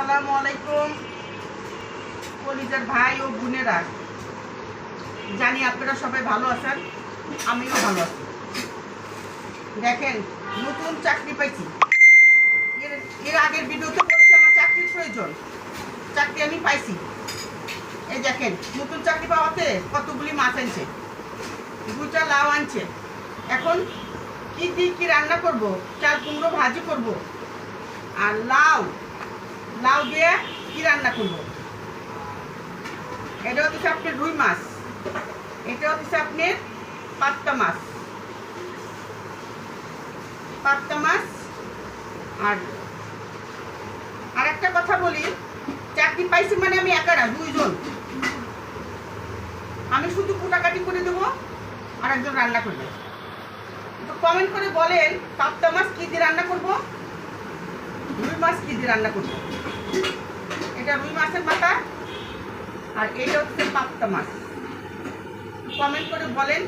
আসসালামু আলাইকুম। কলিজার ভাই ও বোনেরা, জানি আপনারা সবাই ভালো আছেন, আমিও ভালো আছি। দেখেন, নতুন চাকরি পাইছি। এর আগের ভিডিওতে বলছি আমার চাকরির প্রয়োজন। চাকরি আমি পাইছি। এই দেখেন, নতুন চাকরি পাওয়াতে কতগুলি মাছ আনছে। দুটা লাউ আনছে। এখন কি দিয়ে কি রান্না করব? চাল কুমড়ো ভাজি করব। আর লাউ। লাউ দিয়ে কি রান্না করব? এটা হচ্ছে আপনার রুই মাছ। এটা হচ্ছে আপনার পাত্তা মাছ। পাত্তা মাছ আর আর একটা কথা বলি, চাকরি পাইছি মানে আমি একা না, দুইজন। আমি শুধু কুটাকাটি করে দেবো আর একজন রান্না করবে। তো কমেন্ট করে বলেন পাত্তা মাছ কী দিয়ে রান্না করব? মাছ কি দিয়ে রান্না করব এটা রুই মাছের পাতা আর এটা হচ্ছে পাপ্তা মাছ। কমেন্ট করে বলেন